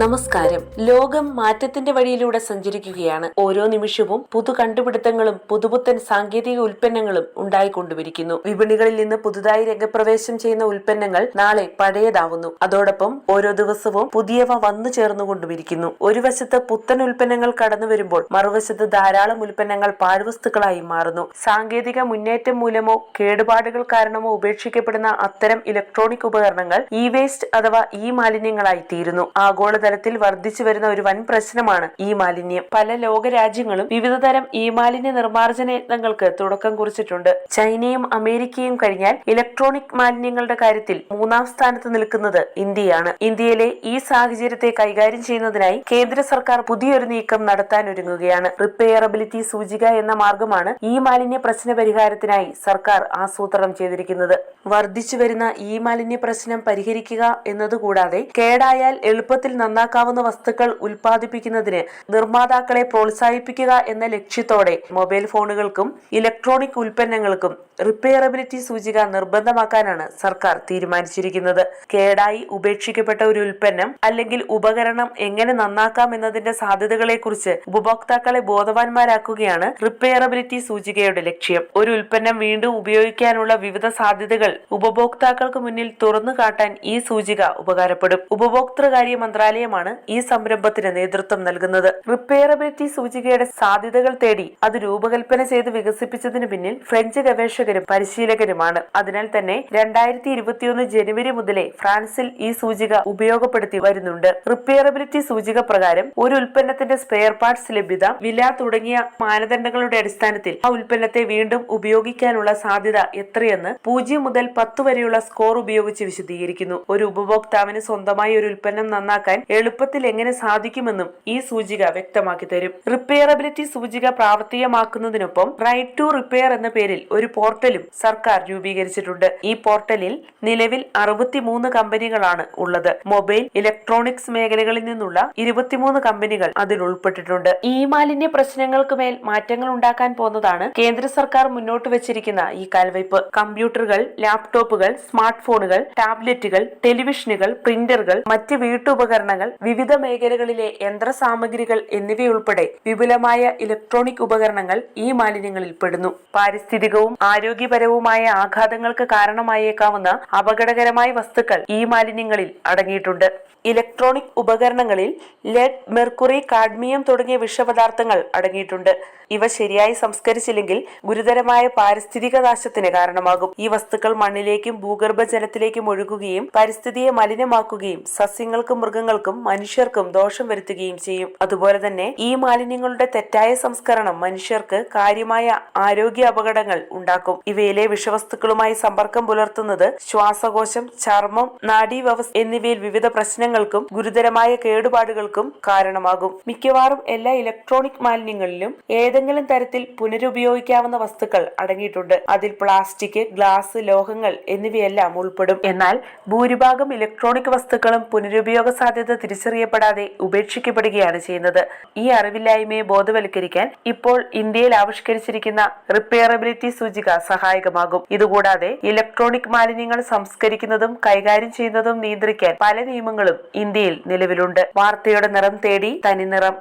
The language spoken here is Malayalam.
നമസ്കാരം. ലോകം മാറ്റത്തിന്റെ വഴിയിലൂടെ സഞ്ചരിക്കുകയാണ്. ഓരോ നിമിഷവും പുതു കണ്ടുപിടുത്തങ്ങളും പുതുപുത്തൻ സാങ്കേതിക ഉൽപ്പന്നങ്ങളും ഉണ്ടായിക്കൊണ്ടുവരിക്കുന്നു വിപണികളിൽ നിന്ന് പുതുതായി രംഗപ്രവേശം ചെയ്യുന്ന ഉൽപ്പന്നങ്ങൾ നാളെ പഴയതാവുന്നു. അതോടൊപ്പം ഓരോ ദിവസവും പുതിയവ വന്നു ചേർന്നുകൊണ്ടുമിരിക്കുന്നു. ഒരു വശത്ത് പുത്തൻ ഉൽപ്പന്നങ്ങൾ കടന്നു വരുമ്പോൾ മറുവശത്ത് ധാരാളം ഉൽപ്പന്നങ്ങൾ പാഴ്വസ്തുക്കളായി മാറുന്നു. സാങ്കേതിക മുന്നേറ്റം മൂലമോ കേടുപാടുകൾ കാരണമോ ഉപേക്ഷിക്കപ്പെടുന്ന അത്തരം ഇലക്ട്രോണിക് ഉപകരണങ്ങൾ ഇ വേസ്റ്റ് അഥവാ ഇ മാലിന്യങ്ങളായി തീരുന്നു ആഗോളതലത്തിൽ വർദ്ധിച്ചു വരുന്ന ഒരു വൻ പ്രശ്നമാണ് ഈ മാലിന്യം. പല ലോകരാജ്യങ്ങളും വിവിധതരം ഈ മാലിന്യ നിർമ്മാർജന യത്നങ്ങൾക്ക് തുടക്കം കുറിച്ചിട്ടുണ്ട്. ചൈനയും അമേരിക്കയും കഴിഞ്ഞാൽ ഇലക്ട്രോണിക് മാലിന്യങ്ങളുടെ കാര്യത്തിൽ മൂന്നാം സ്ഥാനത്ത് നിൽക്കുന്നത് ഇന്ത്യയാണ്. ഇന്ത്യയിലെ ഈ സാഹചര്യത്തെ കൈകാര്യം ചെയ്യുന്നതിനായി കേന്ദ്ര സർക്കാർ പുതിയൊരു നീക്കം നടത്താൻ ഒരുങ്ങുകയാണ്. റിപ്പയറബിലിറ്റി സൂചിക എന്ന മാർഗമാണ് ഈ മാലിന്യ പ്രശ്ന പരിഹാരത്തിനായി സർക്കാർ ആസൂത്രണം ചെയ്തിരിക്കുന്നത്. വർദ്ധിച്ചു വരുന്ന ഈ മാലിന്യ പ്രശ്നം പരിഹരിക്കുക എന്നതുകൂടാതെ കേടായാൽ എളുപ്പത്തിൽ നന്നാക്കാവുന്ന വസ്തുക്കൾ ഉൽപ്പാദിപ്പിക്കുന്നതിന് നിർമ്മാതാക്കളെ പ്രോത്സാഹിപ്പിക്കുക എന്ന ലക്ഷ്യത്തോടെ മൊബൈൽ ഫോണുകൾക്കും ഇലക്ട്രോണിക് ഉൽപ്പന്നങ്ങൾക്കും റിപ്പയറബിലിറ്റി സൂചിക നിർബന്ധമാക്കാനാണ് സർക്കാർ തീരുമാനിച്ചിരിക്കുന്നത്. കേടായി ഉപേക്ഷിക്കപ്പെട്ട ഒരു ഉൽപ്പന്നം അല്ലെങ്കിൽ ഉപകരണം എങ്ങനെ നന്നാക്കാം എന്നതിന്റെ സാധ്യതകളെക്കുറിച്ച് ഉപഭോക്താക്കളെ ബോധവാന്മാരാക്കുകയാണ് റിപ്പയറബിലിറ്റി സൂചികയുടെ ലക്ഷ്യം. ഒരു ഉൽപ്പന്നം വീണ്ടും ഉപയോഗിക്കാനുള്ള വിവിധ സാധ്യതകൾ ഉപഭോക്താക്കൾക്ക് മുന്നിൽ തുറന്നു കാട്ടാൻ ഈ സൂചിക ഉപകാരപ്പെടും. ഉപഭോക്തൃകാര്യ മന്ത്രാലയമാണ് ഈ സംരംഭത്തിന് നേതൃത്വം നൽകുന്നത്. റിപ്പയറബിലിറ്റി സൂചികയുടെ സാധ്യതകൾ തേടി അത് രൂപകൽപ്പന ചെയ്ത് വികസിപ്പിച്ചതിന് പിന്നിൽ ഫ്രഞ്ച് ഗവേഷകരും പരിശീലകരുമാണ്. അതിനാൽ തന്നെ രണ്ടായിരത്തി ഇരുപത്തിയൊന്ന് ജനുവരി മുതലേ ഫ്രാൻസിൽ ഈ സൂചിക ഉപയോഗപ്പെടുത്തി വരുന്നുണ്ട്. റിപ്പയറബിലിറ്റി സൂചിക പ്രകാരം ഒരു ഉൽപ്പന്നത്തിന്റെ സ്പെയർ പാർട്സ് ലഭ്യത വില തുടങ്ങിയ മാനദണ്ഡങ്ങളുടെ അടിസ്ഥാനത്തിൽ ആ ഉൽപ്പന്നത്തെ വീണ്ടും ഉപയോഗിക്കാനുള്ള സാധ്യത എത്രയെന്ന് പൂജ്യം മുതൽ പത്ത് വരെയുള്ള സ്കോർ ഉപയോഗിച്ച് വിശദീകരിക്കുന്നു. ഒരു ഉപഭോക്താവിന് സ്വന്തമായി ഒരു ഉൽപ്പന്നം നന്നാക്കാൻ എളുപ്പത്തിൽ എങ്ങനെ സാധിക്കുമെന്നും ഈ സൂചിക വ്യക്തമാക്കി തരും. റിപ്പയറബിലിറ്റി സൂചിക പ്രാവർത്തികമാക്കുന്നതിനൊപ്പം റൈറ്റ് ടു റിപ്പയർ എന്ന പേരിൽ ഒരു പോർട്ടലും സർക്കാർ രൂപീകരിച്ചിട്ടുണ്ട്. ഈ പോർട്ടലിൽ നിലവിൽ അറുപത്തിമൂന്ന് കമ്പനികളാണ് ഉള്ളത്. മൊബൈൽ ഇലക്ട്രോണിക്സ് മേഖലകളിൽ നിന്നുള്ള ഇരുപത്തിമൂന്ന് കമ്പനികൾ അതിൽ ഉൾപ്പെട്ടിട്ടുണ്ട്. ഈ മാലിന്യ പ്രശ്നങ്ങൾക്ക് മേൽ മാറ്റങ്ങൾ ഉണ്ടാക്കാൻ പോകുന്നതാണ് കേന്ദ്ര സർക്കാർ മുന്നോട്ട് വെച്ചിരിക്കുന്ന ഈ കാൽവയ്പ്. കമ്പ്യൂട്ടറുകൾ ലാപ്ടോപ്പുകൾ സ്മാർട്ട് ഫോണുകൾ ടാബ്ലറ്റുകൾ ടെലിവിഷനുകൾ പ്രിന്ററുകൾ മറ്റ് വീട്ടുപകരണങ്ങൾ വിവിധ മേഖലകളിലെ യന്ത്ര സാമഗ്രികൾ എന്നിവയുൾപ്പെടെ വിപുലമായ ഇലക്ട്രോണിക് ഉപകരണങ്ങൾ ഈ മാലിന്യങ്ങളിൽ പെടുന്നു. പാരിസ്ഥിതികവും ആരോഗ്യപരവുമായ ആഘാതങ്ങൾക്ക് കാരണമായേക്കാവുന്ന അപകടകരമായ വസ്തുക്കൾ ഈ മാലിന്യങ്ങളിൽ അടങ്ങിയിട്ടുണ്ട്. ഇലക്ട്രോണിക് ഉപകരണങ്ങളിൽ ലെഡ് മെർക്കുറി കാഡ്മിയം തുടങ്ങിയ വിഷപദാർത്ഥങ്ങൾ അടങ്ങിയിട്ടുണ്ട്. ഇവ ശരിയായി സംസ്കരിച്ചില്ലെങ്കിൽ ഗുരുതരമായ പാരിസ്ഥിതിക നാശത്തിന് കാരണമാകും. ഈ വസ്തുക്കൾ മണ്ണിലേക്കും ഭൂഗർഭജലത്തിലേക്കും ഒഴുകുകയും പരിസ്ഥിതിയെ മലിനമാക്കുകയും സസ്യങ്ങൾക്കും മൃഗങ്ങൾക്കും മനുഷ്യർക്കും ദോഷം വരുത്തുകയും ചെയ്യും. അതുപോലെ തന്നെ ഈ മാലിന്യങ്ങളുടെ തെറ്റായ സംസ്കരണം മനുഷ്യർക്ക് കാര്യമായ ആരോഗ്യ അപകടങ്ങൾ ഉണ്ടാക്കും. ഇവയിലെ വിഷവസ്തുക്കളുമായി സമ്പർക്കം പുലർത്തുന്നത് ശ്വാസകോശം ചർമ്മം നാഡീവ്യവസ്ഥ എന്നിവയിൽ വിവിധ പ്രശ്നങ്ങൾക്കും ഗുരുതരമായ കേടുപാടുകൾക്കും കാരണമാകും. മിക്കവാറും എല്ലാ ഇലക്ട്രോണിക് മാലിന്യങ്ങളിലും ഏതെങ്കിലും തരത്തിൽ പുനരുപയോഗിക്കാവുന്ന വസ്തുക്കൾ അടങ്ങിയിട്ടുണ്ട്. അതിൽ പ്ലാസ്റ്റിക് ഗ്ലാസ് ലോഹങ്ങൾ എന്നിവയെല്ലാം ഉൾപ്പെടും. എന്നാൽ ഭൂരിഭാഗം ഇലക്ട്രോണിക് വസ്തുക്കളും പുനരുപയോഗ സാധ്യത തിരിച്ചറിയപ്പെടാതെ ഉപേക്ഷിക്കപ്പെടുകയാണ് ചെയ്യുന്നത്. ഈ അറിവില്ലായ്മയെ ബോധവൽക്കരിക്കാൻ ഇപ്പോൾ ഇന്ത്യയിൽ ആവിഷ്കരിച്ചിരിക്കുന്ന റിപ്പയറബിലിറ്റി സൂചിക സഹായകമാകും. ഇതുകൂടാതെ ഇലക്ട്രോണിക് മാലിന്യങ്ങൾ സംസ്കരിക്കുന്നതും കൈകാര്യം ചെയ്യുന്നതും നിയന്ത്രിക്കാൻ പല നിയമങ്ങളും ഇന്ത്യയിൽ നിലവിലുണ്ട്. വാർത്തയുടെ നിറം തേടി തനി നിറം